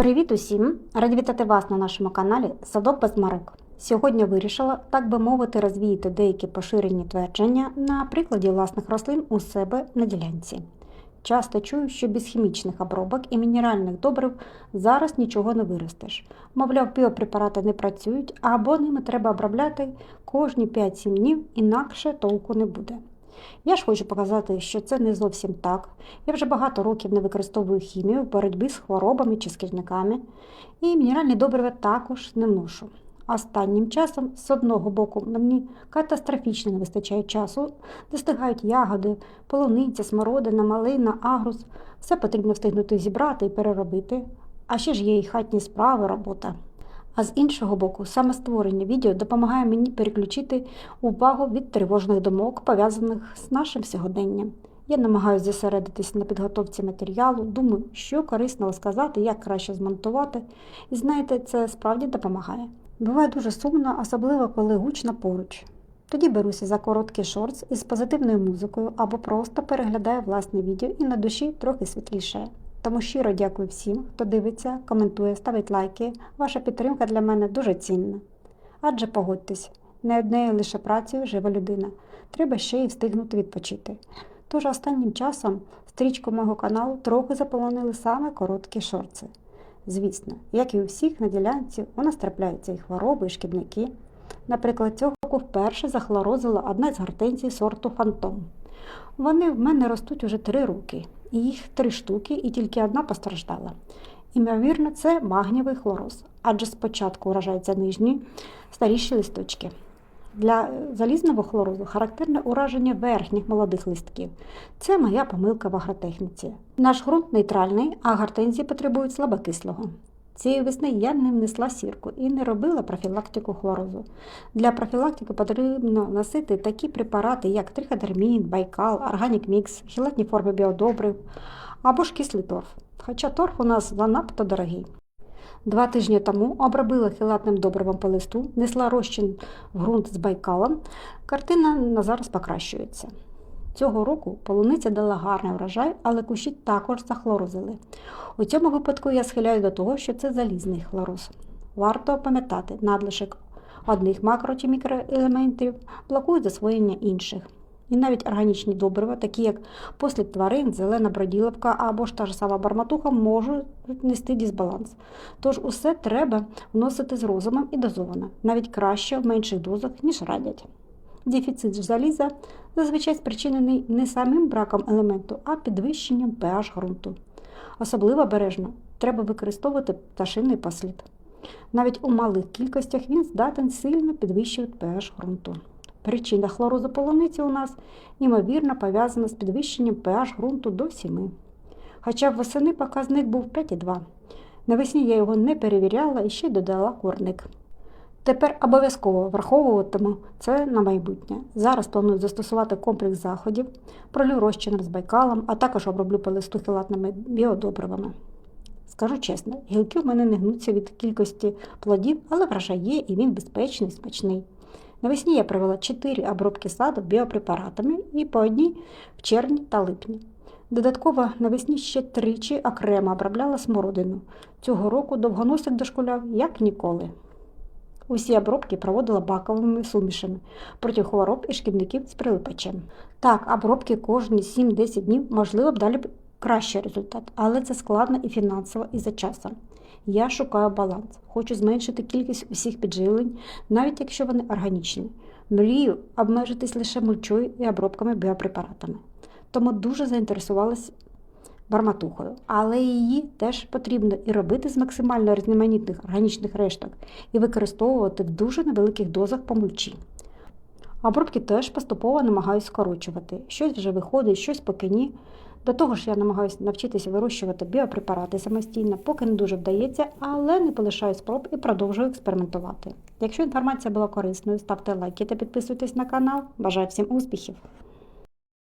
Привіт усім! Раді вітати вас на нашому каналі Садок без марок. Сьогодні вирішила, так би мовити, розвіяти деякі поширені твердження на прикладі власних рослин у себе на ділянці. Часто чую, що без хімічних обробок і мінеральних добрив зараз нічого не виростеш. Мовляв, біопрепарати не працюють, або ними треба обробляти кожні 5-7 днів, інакше толку не буде. Я ж хочу показати, що це не зовсім так. Я вже багато років не використовую хімію в боротьбі з хворобами чи шкідниками, і мінеральні добрива також не вношу. Останнім часом, з одного боку, мені катастрофічно не вистачає часу, достигають ягоди, полуниця, смородина, малина, агрус. Все потрібно встигнути зібрати і переробити. А ще ж є і хатні справи, робота. А з іншого боку, саме створення відео допомагає мені переключити увагу від тривожних думок, пов'язаних з нашим сьогоденням. Я намагаюся зосередитись на підготовці матеріалу, думаю, що корисно розказати, як краще змонтувати. І знаєте, це справді допомагає. Буває дуже сумно, особливо коли гучно поруч. Тоді беруся за короткий шортс із позитивною музикою або просто переглядаю власне відео і на душі трохи світліше. Тому щиро дякую всім, хто дивиться, коментує, ставить лайки. Ваша підтримка для мене дуже цінна. Адже погодьтесь, не однею лише працею жива людина. Треба ще й встигнути відпочити. Тож останнім часом стрічку мого каналу трохи заполонили саме короткі шорти. Звісно, як і у всіх на ділянці, у нас трапляються і хвороби, і шкідники. Наприклад, цього року вперше захлорозила одна з гортензій сорту Фантом. Вони в мене ростуть уже три роки, їх три штуки, і тільки одна постраждала. Імовірно, це магнієвий хлороз, адже спочатку вражаються нижні старіші листочки. Для залізного хлорозу характерне ураження верхніх молодих листків. Це моя помилка в агротехніці. Наш ґрунт нейтральний, а гортензії потребують слабокислого. Цієї весни я не внесла сірку і не робила профілактику хлорозу. Для профілактики потрібно носити такі препарати, як триходермін, байкал, органік мікс, хілатні форми біодобрив або ж кислий торф. Хоча торф у нас занадто дорогий. Два тижні тому обробила хілатним добривом по листу, несла розчин в ґрунт з байкалом. Картина на зараз покращується. Цього року полуниця дала гарний врожай, але кущі також захлорозили. У цьому випадку я схиляю до того, що це залізний хлороз. Варто пам'ятати, надлишок одних макро чи мікроелементів блокують засвоєння інших. І навіть органічні добрива, такі як послід тварин, зелена броділовка або ж та ж сама барматуха, можуть нести дисбаланс. Тож усе треба вносити з розумом і дозовано, навіть краще в менших дозах, ніж радять. Дефіцит заліза зазвичай спричинений не самим браком елементу, а підвищенням pH ґрунту. Особливо бережно треба використовувати пташиний послід. Навіть у малих кількостях він здатен сильно підвищувати pH ґрунту. Причина хлорозу полуниці у нас, ймовірно, пов'язана з підвищенням pH ґрунту до 7. Хоча восени показник був 5,2. Навесні я його не перевіряла і ще додала корник. Тепер обов'язково враховуватиму це на майбутнє. Зараз планую застосувати комплекс заходів, пролю розчином з байкалом, а також оброблю по листу хілатними біодобривами. Скажу чесно, гілки в мене не гнуться від кількості плодів, але врожай є і він безпечний, смачний. Навесні я провела 4 обробки саду біопрепаратами і по одній в червні та липні. Додатково навесні ще тричі окремо обробляла смородину. Цього року довгоносик дошкуляв як ніколи. Усі обробки проводила баковими сумішами проти хвороб і шкідників з прилипачем. Так, обробки кожні 7-10 днів можливо б далі б кращий результат, але це складно і фінансово, і за часом. Я шукаю баланс, хочу зменшити кількість усіх підживлень, навіть якщо вони органічні. Мрію обмежитись лише мульчою і обробками біопрепаратами. Тому дуже заінтересувалась барматухою, але її теж потрібно і робити з максимально різноманітних органічних решток і використовувати в дуже невеликих дозах по мульчі. Обробки теж поступово намагаюся скорочувати. Щось вже виходить, щось поки ні. До того ж, я намагаюся навчитися вирощувати біопрепарати самостійно, поки не дуже вдається, але не полишаю спроб і продовжую експериментувати. Якщо інформація була корисною, ставте лайки та підписуйтесь на канал. Бажаю всім успіхів!